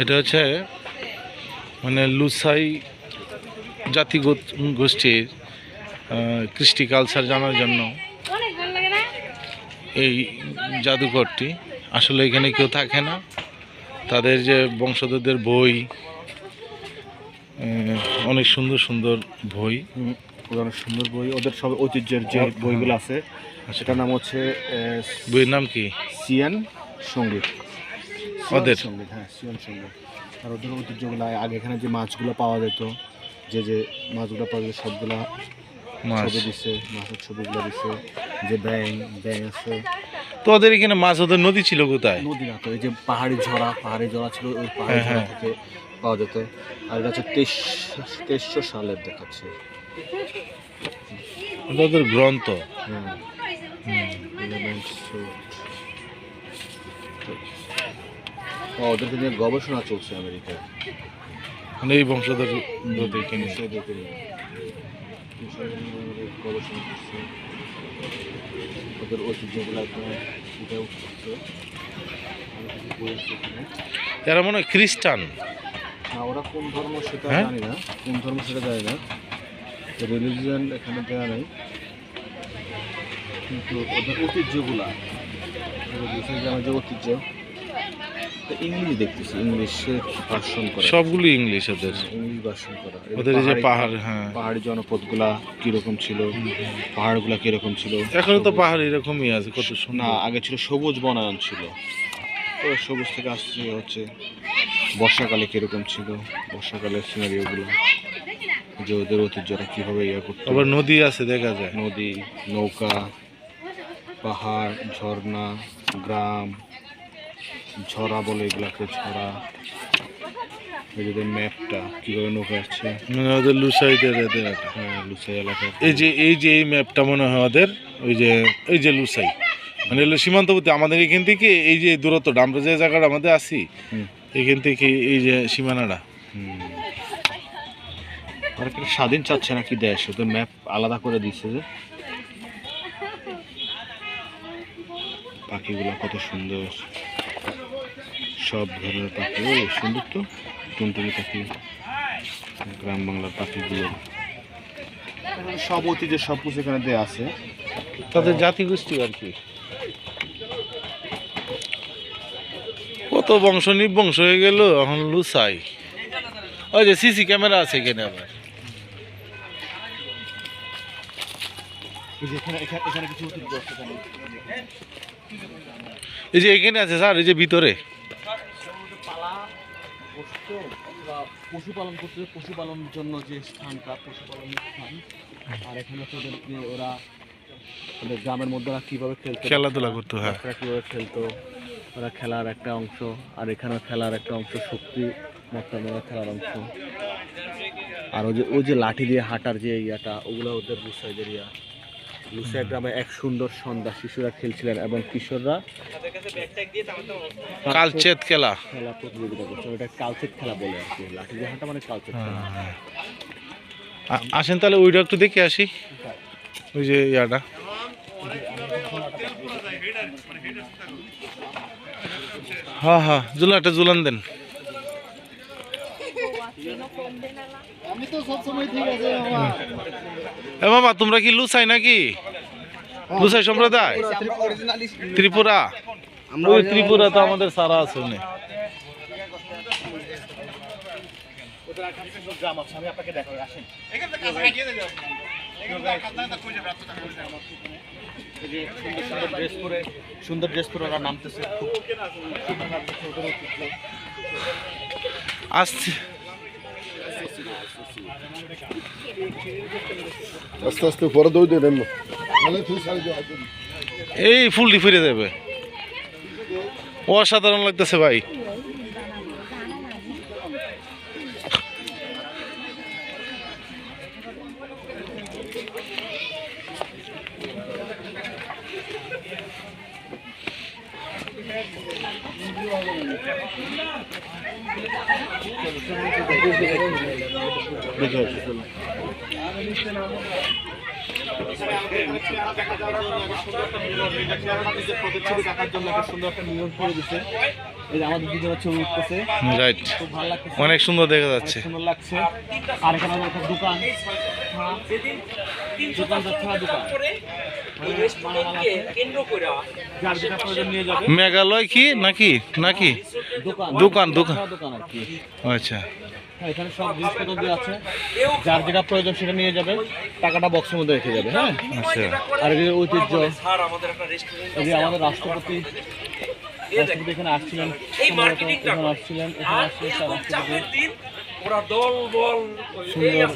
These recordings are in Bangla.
এটা হচ্ছে মানে লুসাই জাতি গোষ্ঠীর কৃষ্টি কালচার জানার জন্য এই জাদুঘরটি। আসলে এখানে কেউ থাকে না। তাদের যে বংশধরদের বই অনেক সুন্দর সুন্দর বই। অনেক সুন্দর বই। ওদের সব ঐতিহ্যের যে হ্যাঁ। বইগুলো আছে সেটার নাম হচ্ছে বইয়ের নাম কি? সিয়ান সংগীত। ওদের? সংগীত হ্যাঁ সিয়ান সংগীত আর ওদের ঐতিহ্যগুলো আগে এখানে যে মাছগুলো পাওয়া যেত যে যে মাছগুলো পাওয়া যেত সবগুলা মাছ। ছবি দিছে মাছের ছবিগুলো দিছে যে ব্যাং ব্যাং আছে। তো ওদের এখানে মাছ ওদের নদী ছিল কোথায়? নদী না তো এই যে পাহাড়ি ঝরা পাহাড়ি ঝরা ছিল ওই পাহাড়ি হ্যাঁ, ঝরা হ্যাঁ। থেকে পাওয়া যেত। আর এটা হচ্ছে তেইশ তেইশশো সালের দেখাচ্ছে। ওদের গ্রন্থ। হ্যাঁ ওদেরকে নিয়ে গবেষণা চলছে আমেরিকায়। মানে এই বংশধর সেদেরকে নিয়ে। গবেষণা করছে। ওদের ঐতিহ্যগুলো একদম ফুটে উঠছে। এরা মনে হয় খ্রিস্টান। না ওরা কোন ধর্ম সেটা হ্যাঁ? জানি না। কোন ধর্ম সেটা জানি না। রিলিজিয়ান এখানে দেওয়া নেই। কিন্তু ওদের ঐতিহ্যগুলা। যে ঐতিহ্য। তো ইংলিশ দেখতেছি ইংলিশে ভাষণ করা। সবগুলো ইংলিশ ওদের। ইংলিশ ভাষণ করা। ওদের যে পাহাড় হ্যাঁ। পাহাড়ি জনপদগুলা কীরকম ছিল? পাহাড়গুলা কীরকম ছিল? এখনও তো পাহাড় এরকমই আছে কত না আগে ছিল সবুজ বনায়ন ছিল। তো সবুজ থেকে আসছে হচ্ছে বর্ষাকালে কীরকম ছিল বর্ষাকালের সিনারিওগুলো যে ওদের ঐতিহ্যটা কীভাবে ইয়ে করতো। আবার নদী আছে দেখা যায়। নদী নৌকা পাহাড় ঝর্ণা গ্রাম ঝরা বলে এগুলাকে ঝরা ম্যাপটা কীভাবে নৌকা আসছে। মানে ওদের লুসাইদের এদের হ্যাঁ লুসাই এলাকা এই যে এই যে এই ম্যাপটা মনে হয় ওদের ওই যে এই যে লুসাই। মানে সীমান্তবর্তী আমাদের এখান থেকে এই যে দূরত্বটা আমরা যে জায়গাটা আমাদের আছি এখান থেকে এই যে সীমানাটা। আর একটা স্বাধীন চাচ্ছে নাকি দেশ? ওদের ম্যাপ আলাদা করে দিচ্ছে যে। পাখিগুলো কত সুন্দর। সব ধরনের পাখি। ও সুন্দর তো। টুনটুনি পাখি গ্রাম বাংলার পাখিগুলো। সব ঐতিহ্যের সব কিছু এখানে দেওয়া আছে। তাদের জাতিগোষ্ঠী আর কি। কত বংশ নিবংশ হয়ে গেল এখন লুসাই। ওই যে সিসি ক্যামেরা আছে এখানে আবার। এই যে এখানে আছে এখানে এই যে এখানে আছে স্যার এই যে ভিতরে। পোষ্য বা পশুপালন করতে পশুপালনের জন্য যে স্থানটা পশুপালনের স্থান। আর এখানে ওদের ওরা ওদের গ্রামের মধ্যে ওরা কীভাবে খেলতো খেলাধুলা করতো হ্যাঁ। কীভাবে খেলতো ওরা খেলার একটা অংশ আর এখানেও খেলার একটা অংশ শক্তি মোকাবেলা খেলার অংশ। আর ওই যে ওই যে লাঠি দিয়ে হাঁটার যে ইয়াটা ওগুলো ওদের লুসাইদের ইয়া। লুসাই গ্রামে এক সুন্দর সন্ধ্যা শিশুরা খেলছিলেন এবং কিশোররা কালচেত খেলা। খেলা প্রতিযোগিতা করছে। ওটা কালচেত খেলা বলে আর কি লাঠি হাঁটা মানে কালচেট খেলা। আসেন তাহলে ওইটা একটু দেখে আসি। ওই যে ইয়াটা। হ্যাঁ হ্যাঁ জুলাটা জুলান দেন। আমি তো সবসময় ঠিক আছে এ মামা তোমরা কি লুসাই নাকি? লুসাই সম্প্রদায়? ত্রিপুরা? ওই ত্রিপুরা তো আমাদের সারা আছে আমি আপনাকে দেখাবো আসেন সুন্দর সুন্দর ড্রেস পরে সুন্দর ড্রেস পরে ওরা নামতেছে। আসছে। আস্তে আস্তে পরে দৌড় দিয়ে দেন এই ফুলটি ফিরে যাবে। অসাধারণ লাগতেছে ভাই দেখে আসি চলো। প্রতিচ্ছবি দেখার জন্য একটা সুন্দর একটা নিয়ম করে দিছে এই যে আমাদের দুজনের ছবি উঠতেছে রাইট খুব অনেক সুন্দর দেখা যাচ্ছে। সুন্দর লাগছে আর এখানে দোকান মেঘালয় কি? নাকি? নাকি? দোকান দোকান, আচ্ছা। এখানে সব জিনিসপত্র দিয়ে আছে। যার যেটা প্রয়োজন সেটা নিয়ে যাবে টাকাটা বক্সের মধ্যে রেখে যাবে হ্যাঁ? আর ঐতিহ্য আমাদের রাষ্ট্রপতি রাষ্ট্রপতি এখানে আসছিলেন এখানে আসছিলেন এখানে আসছিলেন স্যার রাষ্ট্রপতি। সুন্দর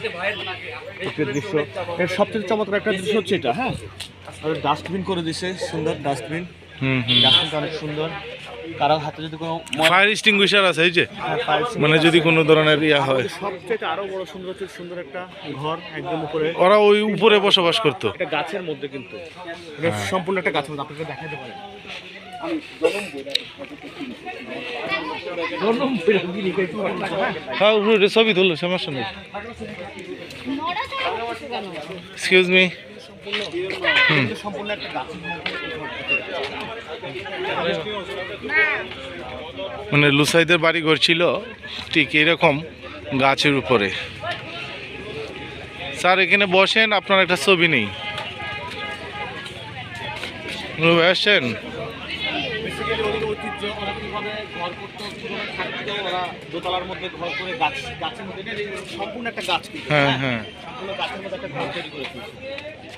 দৃশ্য। এর সবচেয়ে চমৎকার একটা দৃশ্য হচ্ছে এটা হ্যাঁ? আর ডাস্টবিন করে দিছে সুন্দর ডাস্টবিন হুম হুম। ডাস্টবিনটা অনেক সুন্দর। কারও হাতে যদি কোনো ফায়ার এক্সটিংগুইশার আছে এই যে? হ্যাঁ, মানে যদি কোনো ধরনের ইয়া হয়। সবচেয়ে আরও বড় সুন্দর হচ্ছে সুন্দর একটা ঘর একদম উপরে। ওরা ওই উপরে বসবাস করতো। একটা গাছের মধ্যে কিন্তু। এটা সম্পূর্ণ একটা গাছের মধ্যে আপনাকে দেখাতে পারেন। হ্যাঁ ছবি তুললো সমস্যা নেই। এক্সকিউজ মি সম্পূর্ণ একটা গাছের মানে লুসাইদের বাড়ি ঘর ছিল ঠিক এরকম গাছের উপরে। স্যার, এখানে বসেন, আপনার একটা ছবি নেই। আসছেন বেসিক্যালি ওদের ঐতিহ্য ওরা কীভাবে ঘর করতো কীভাবে দোতলার মধ্যে ঘর করে গাছ গাছের মধ্যে সম্পূর্ণ একটা গাছ কিন্তু হ্যাঁ হ্যাঁ? সম্পূর্ণ গাছের মধ্যে একটা ঘর তৈরি করে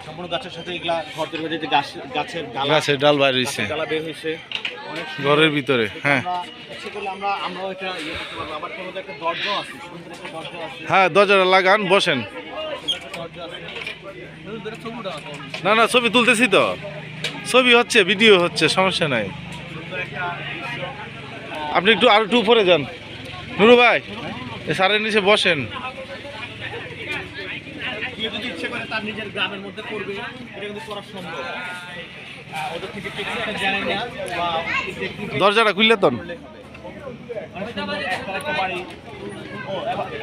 সম্পূর্ণ গাছের সাথে এগুলা ঘর তৈরি করে যে গাছ গাছের ডালা গাছের ডাল বের হয়েছে ঘরের ভিতরে হ্যাঁ। ইয়ে হ্যাঁ দরজাটা লাগান বসেন। না না ছবি তুলতেছি তো। ছবি হচ্ছে ভিডিও হচ্ছে সমস্যা নাই। আপনি একটু আর একটু উপরে যান। নুরু ভাই এ স্যারের নিচে বসেন। যদি ইচ্ছে করে তার নিজের গ্রামের মধ্যে করবে এটা কিন্তু করা সম্ভব। ওদের থেকে টেকনিকটা জানে না বা দরজাটা খুললে তো।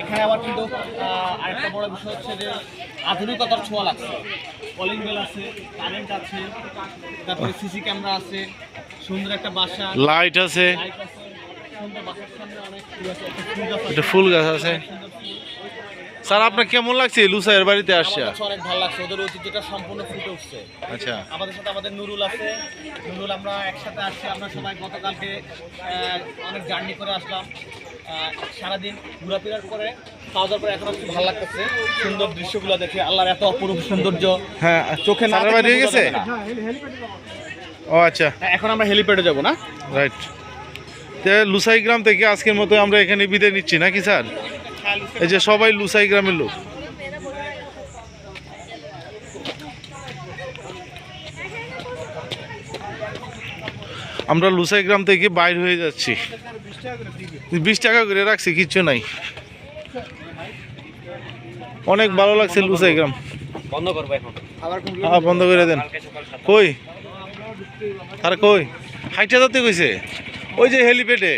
এখানে আবার কিন্তু আরেকটা বড় বিষয় হচ্ছে যে আধুনিকতার ছোঁয়া লাগছে। কলিং বেল আছে কারেন্ট আছে তারপরে সিসি ক্যামেরা আছে সুন্দর একটা বাসা। লাইট আছে। লাইট আছে। অনেক ফুল আছে একটা ফুল গাছ আছে। গাছ। স্যার আপনার কেমন লাগছে? লুসাইয়ের বাড়িতে আসছে? অনেক ভালো লাগছে। ওদের ঐতিহ্যটা সম্পূর্ণ ফুটে উঠছে। আচ্ছা। আমাদের সাথে আমাদের নুরুল আছে। নুরুল আমরা একসাথে আসছি। আমরা সবাই গতকালকে অনেক জার্নি করে আসলাম। সারাদিন ঘোরাফেরার করে খাওয়া দাওয়ার পরে এখন একটু ভালো লাগতেছে। সুন্দর দৃশ্যগুলো দেখে আল্লাহর এত অপরূপ সৌন্দর্য। হ্যাঁ চোখে না বাড়ি হয়ে গেছে? ও আচ্ছা। এখন আমরা হেলিপ্যাডে যাব না? রাইট। লুসাই গ্রাম থেকে আজকের মতো আমরা এখানে বিদায় নিচ্ছি নাকি স্যার? এই যে সবাই লুসাই গ্রামের লোক। আমরা লুসাই গ্রাম থেকে বাইর হয়ে যাচ্ছি। বিশ টাকা করে রাখছি কিচ্ছু নাই। অনেক ভালো লাগছে লুসাই গ্রাম। বন্ধ করব এখন। হ্যাঁ বন্ধ করে দেন। কই? আর কই? হাইটা যাতে কইছে? ওই যে হেলিপ্যাডে।